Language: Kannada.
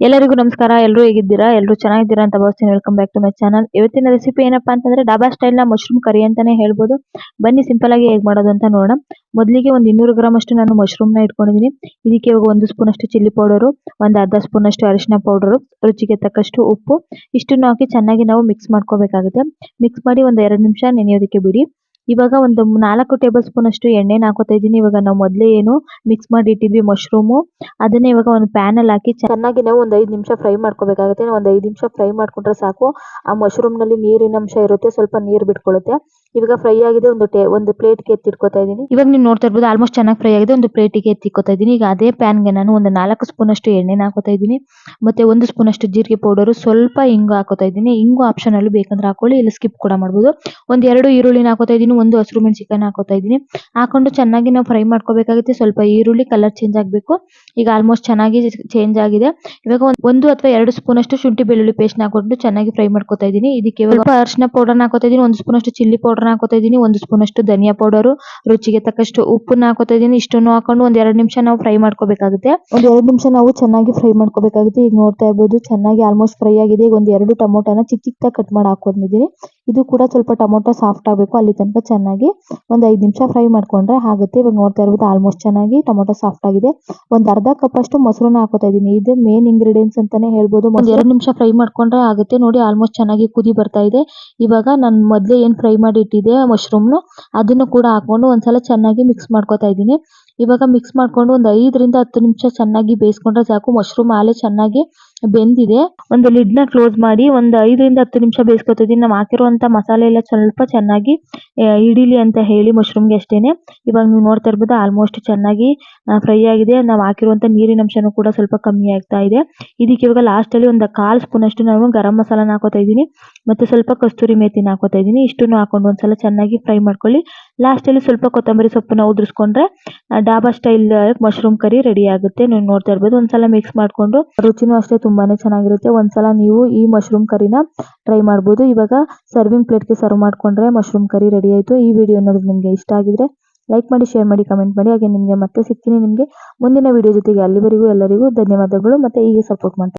ಎಲ್ಲರಿಗೂ ನಮಸ್ಕಾರ. ಎಲ್ಲರೂ ಹೇಗಿದ್ದೀರಾ? ಎಲ್ಲರೂ ಚೆನ್ನಾಗಿದ್ದೀರಾ ಅಂತ ಭಾವಿಸ್ತೀನಿ. Welcome back to my channel ಇವತ್ತಿನ ರೆಸಿಪಿ ಏನಪ್ಪಾ ಅಂತಂದ್ರೆ ಡಾಬಾ ಸ್ಟೈಲ್ನ ಮಶ್ರೂಮ್ ಕರಿ ಅಂತಾನೆ ಹೇಳ್ಬೋದು. ಬನ್ನಿ ಸಿಂಪಲ್ ಆಗಿ ಹೇಗೆ ಮಾಡೋದು ಅಂತ ನೋಡೋಣ. ಮೊದಲಿಗೆ ಒಂದು ಇನ್ನೂರು ಗ್ರಾಮ್ ಅಷ್ಟು ನಾನು ಮಶ್ರೂಮ್ನ ಇಟ್ಕೊಂಡಿದ್ದೀನಿ ಇದಕ್ಕೆ ಇವಾಗ ಒಂದು ಸ್ಪೂನ್ ಅಷ್ಟು ಚಿಲ್ಲಿ ಪೌಡರ್ ಒಂದು ಅರ್ಧ ಸ್ಪೂನ್ ಅಷ್ಟು ಅರಿಶಿನ ಪೌಡರ್ ರುಚಿಗೆ ತಕ್ಕಷ್ಟು ಉಪ್ಪು. ಇಷ್ಟನ್ನು ಹಾಕಿ ಚೆನ್ನಾಗಿ ನಾವು ಮಿಕ್ಸ್ ಮಾಡ್ಕೋಬೇಕಾಗುತ್ತೆ. ಮಿಕ್ಸ್ ಮಾಡಿ ಒಂದು ಎರಡು ನಿಮಿಷ ನೆನೆಯೋದಕ್ಕೆ ಬಿಡಿ. ಇವಾಗ ಒಂದು ನಾಲ್ಕು ಟೇಬಲ್ ಸ್ಪೂನ್ ಅಷ್ಟು ಎಣ್ಣೆನ ಹಾಕೋತಾ ಇದ್ದೀನಿ. ಇವಾಗ ನಾವು ಮೊದಲೇ ಏನು ಮಿಕ್ಸ್ ಮಾಡಿ ಇಟ್ಟಿದ್ವಿ ಮಶ್ರೂಮು ಅದನ್ನ ಇವಾಗ ಒಂದು ಪ್ಯಾನ್ ಅಲ್ಲಿ ಹಾಕಿ ಚೆನ್ನಾಗಿ ನಾವು ಒಂದು ಐದು ನಿಮಿಷ ಫ್ರೈ ಮಾಡ್ಕೋಬೇಕಾಗುತ್ತೆ. ಒಂದು ಐದು ನಿಮಿಷ ಫ್ರೈ ಮಾಡ್ಕೊಂಡ್ರೆ ಸಾಕು. ಆ ಮಶ್ರೂಮ್ನಲ್ಲಿ ನೀರಿನ ಅಂಶ ಇರುತ್ತೆ ಸ್ವಲ್ಪ ನೀರು ಬಿಟ್ಕೊಳ್ಳುತ್ತೆ ಇವಾಗ ಫ್ರೈ ಆಗಿದೆ ಒಂದು ಟೇ ಒಂದು ಪ್ಲೇಟ್ಗೆ ಎತ್ತಿಟ್ಕೋತಾ ಇದ್ದೀನಿ. ಇವಾಗ ನೀವು ನೋಡ್ತಾ ಇರ್ಬೋದು ಆಲ್ಮೋಸ್ಟ್ ಚೆನ್ನಾಗಿ ಫ್ರೈ ಆಗಿದೆ. ಒಂದು ಪ್ಲೇಟಿಗೆ ಎತ್ತಿಕೋತಾ ಇದ್ದೀನಿ. ಈಗ ಅದೇ ಪ್ಯಾನ್ಗೆ ನಾನು ಒಂದು ನಾಲ್ಕು ಸ್ಪೂನ್ ಅಷ್ಟು ಎಣ್ಣೆನ ಹಾಕೋತಾ ಇದ್ದೀನಿ. ಮತ್ತೆ ಒಂದು ಸ್ಪೂನ್ ಅಷ್ಟು ಜೀರಿಗೆ ಪೌಡರ್ ಸ್ವಲ್ಪ ಹಿಂಗು ಹಾಕೋತಾ ಇದ್ದೀನಿ. ಹಿಂಗು ಆಪ್ಷನ್ ಅಲ್ಲಿ ಬೇಕಂದ್ರೆ ಹಾಕೊಳ್ಳಿ ಇಲ್ಲ ಸ್ಕಿಪ್ ಕೂಡ ಮಾಡ್ಬೋದು. ಒಂದ್ ಎರಡು ಈರುಳ್ಳಿನ ಹಾಕೋತಾ ಇದ್ದೀನಿ. ಒಂದು ಹಸಿರು ಮೆಣಸಿನಕಾಯಿ ಹಾಕೋತಾ ಇದ್ದೀನಿ. ಹಾಕೊಂಡು ಚೆನ್ನಾಗಿ ನಾವು ಫ್ರೈ ಮಾಡ್ಕೋಬೇಕಾಗುತ್ತೆ. ಸ್ವಲ್ಪ ಈರುಳ್ಳಿ ಕಲರ್ ಚೇಂಜ್ ಆಗಬೇಕು. ಈಗ ಆಲ್ಮೋಸ್ಟ್ ಚೆನ್ನಾಗಿ ಚೇಂಜ್ ಆಗಿದೆ. ಇವಾಗ ಒಂದ್- ಅಥವಾ ಎರಡು ಸ್ಪೂನ್ ಅಷ್ಟು ಶುಂಠಿ ಬೆಳ್ಳುಳ್ಳಿ ಪೇಸ್ಟ್ ಹಾಕೊಂಡು ಚೆನ್ನಾಗಿ ಫ್ರೈ ಮಾಡ್ಕೋತಾ ಇದ್ದೀನಿ. ಇದಕ್ಕೆ ಸ್ವಲ್ಪ ಅರಿಶಿನ ಪೌಡರ್ ಹಾಕೋತಾ ಇದ್ದೀನಿ. ಒಂದು ಸ್ಪೂನ್ ಅಷ್ಟು ಚಿಲ್ಲಿ ಪೌಡರ್ ಹಾಕೋತಾ ಇದ್ದೀನಿ. ಒಂದು ಸ್ಪೂನ್ ಅಷ್ಟು ಧನಿಯಾ ಪೌಡರ್ ರುಚಿಗೆ ತಕ್ಕಷ್ಟು ಉಪ್ಪನ್ನ ಹಾಕೋತಾ ಇದ್ದೀನಿ. ಇಷ್ಟನ್ನು ಹಾಕೊಂಡು ಒಂದ್ ಎರಡು ನಿಮಿಷ ನಾವು ಫ್ರೈ ಮಾಡ್ಕೋಬೇಕಾಗುತ್ತೆ. ಒಂದ್ ಎರಡು ನಿಮಿಷ ನಾವು ಚೆನ್ನಾಗಿ ಫ್ರೈ ಮಾಡ್ಕೋಬೇಕಾಗುತ್ತೆ. ಈಗ ನೋಡ್ತಾ ಇರ್ಬೋದು ಚೆನ್ನಾಗಿ ಆಲ್ಮೋಸ್ಟ್ ಫ್ರೈ ಆಗಿದೆ. ಈಗ ಒಂದ್ ಎರಡು ಟೊಮೊಟೊನ ಚಿಕ್ಕ ಚಿಕ್ಕದಾಗಿ ಕಟ್ ಮಾಡಿ ಹಾಕೊಂಡಿದ್ದೀನಿ ಇದು ಕೂಡ ಸ್ವಲ್ಪ ಟೊಮೊಟೊ ಸಾಫ್ಟ್ ಆಗಬೇಕು. ಅಲ್ಲಿ ತನಕ ಚೆನ್ನಾಗಿ ಒಂದು ಐದು ನಿಮಿಷ ಫ್ರೈ ಮಾಡ್ಕೊಂಡ್ರೆ ಆಗುತ್ತೆ. ಇವಾಗ ನೋಡ್ತಾ ಇರ್ಬೋದು ಆಲ್ಮೋಸ್ಟ್ ಚೆನ್ನಾಗಿ ಟೊಮೊಟೊ ಸಾಫ್ಟ್ ಆಗಿದೆ. ಒಂದು ಅರ್ಧ ಕಪ್ ಅಷ್ಟು ಮೊಸರನ್ನ ಹಾಕೋತಾ ಇದ್ದೀನಿ. ಇದು ಮೇನ್ ಇಂಗ್ರೀಡಿಯೆಂಟ್ಸ್ ಅಂತಾನೆ ಹೇಳ್ಬೋದು. ಒಂದು ಎರಡು ನಿಮಿಷ ಫ್ರೈ ಮಾಡ್ಕೊಂಡ್ರೆ ಆಗುತ್ತೆ. ನೋಡಿ ಆಲ್ಮೋಸ್ಟ್ ಚೆನ್ನಾಗಿ ಕುದಿ ಬರ್ತಾ ಇದೆ. ಇವಾಗ ನಾನು ಮೊದಲೇ ಏನು ಫ್ರೈ ಮಾಡಿ ಇಟ್ಟಿದ್ದೆ ಮಶ್ರೂಮ್ನು ಅದನ್ನು ಕೂಡ ಹಾಕೊಂಡು ಒಂದ್ಸಲ ಚೆನ್ನಾಗಿ ಮಿಕ್ಸ್ ಮಾಡ್ಕೊತಾ ಇದ್ದೀನಿ. ಇವಾಗ ಮಿಕ್ಸ್ ಮಾಡ್ಕೊಂಡು ಒಂದ್ ಐದರಿಂದ ಹತ್ತು ನಿಮಿಷ ಚೆನ್ನಾಗಿ ಬೇಯಿಸ್ಕೊಂಡ್ರೆ ಸಾಕು. ಮಶ್ರೂಮ್ ಆಲೆ ಚೆನ್ನಾಗಿ ಬೆಂದಿದೆ. ಒಂದು ಲಿಡ್ನ ಕ್ಲೋಸ್ ಮಾಡಿ ಒಂದು ಐದರಿಂದ ಹತ್ತು ನಿಮಿಷ ಬೇಯಿಸ್ಕೊತಾ ಇದೀನಿ ನಾವು ಹಾಕಿರುವಂತ ಮಸಾಲೆ ಎಲ್ಲ ಸ್ವಲ್ಪ ಚೆನ್ನಾಗಿ ಇಡಿಲಿ ಅಂತ ಹೇಳಿ ಮಶ್ರೂಮ್ಗೆ ಅಷ್ಟೇನೆ. ಇವಾಗ ನೀವು ನೋಡ್ತಾ ಇರ್ಬೋದು ಆಲ್ಮೋಸ್ಟ್ ಚೆನ್ನಾಗಿ ಫ್ರೈ ಆಗಿದೆ. ನಾವು ಹಾಕಿರುವಂತ ನೀರಿನ ಅಂಶನೂ ಕೂಡ ಸ್ವಲ್ಪ ಕಮ್ಮಿ ಆಗ್ತಾ ಇದೆ. ಇದಕ್ಕೆ ಇವಾಗ ಲಾಸ್ಟ್ ಅಲ್ಲಿ ಒಂದು ಕಾಲ್ ಸ್ಪೂನ್ ಅಷ್ಟು ನಾನು ಗರಂ ಮಸಾಲಾನ ಹಾಕೋತಾ ಇದ್ದೀನಿ. ಮತ್ತೆ ಸ್ವಲ್ಪ ಕಸ್ತೂರಿ ಮೇಥಿನ ಹಾಕೋತಾ ಇದ್ದೀನಿ. ಇಷ್ಟನ್ನು ಹಾಕೊಂಡು ಒಂದ್ಸಲ ಚೆನ್ನಾಗಿ ಫ್ರೈ ಮಾಡ್ಕೊಳ್ಳಿ. ಲಾಸ್ಟ್ ಅಲ್ಲಿ ಸ್ವಲ್ಪ ಕೊತ್ತಂಬರಿ ಸೊಪ್ಪನ್ನ ಉದುರಿಸ್ಕೊಂಡ್ರೆ dhaba style mushroom curry ready ಆಗುತ್ತೆ. ನೀವು ನೋಡ್ತಾ ಇರ್ಬೋದು, ಒಂದ್ಸಲ ಮಿಕ್ಸ್ ಮಾಡ್ಕೊಂಡು ರುಚಿನೂ ಅಷ್ಟೇ ತುಂಬಾನೇ ಚೆನ್ನಾಗಿರುತ್ತೆ. ಒಂದ್ಸಲ ನೀವು ಈ ಮಶ್ರೂಮ್ ಕರಿನ ಟ್ರೈ ಮಾಡ್ಬೋದು. ಇವಾಗ ಸರ್ವಿಂಗ್ ಪ್ಲೇಟ್ಗೆ ಸರ್ವ್ ಮಾಡ್ಕೊಂಡ್ರೆ ಮಶ್ರೂಮ್ ಕರಿ ರೆಡಿ ಆಯಿತು. ಈ ವಿಡಿಯೋ ಅನ್ನೋದು ನಿಮಗೆ ಇಷ್ಟ ಆಗಿದ್ರೆ ಲೈಕ್ ಮಾಡಿ ಶೇರ್ ಮಾಡಿ ಕಮೆಂಟ್ ಮಾಡಿ. ಹಾಗೆ ನಿಮಗೆ ಮತ್ತೆ ಸಿಗ್ತೀನಿ ನಿಮಗೆ ಮುಂದಿನ ವಿಡಿಯೋ ಜೊತೆಗೆ ಅಲ್ಲಿವರೆಗೂ ಎಲ್ಲರಿಗೂ ಧನ್ಯವಾದಗಳು. ಮತ್ತೆ ಹೀಗೆ ಸಪೋರ್ಟ್ ಮಾಡ್ತಾ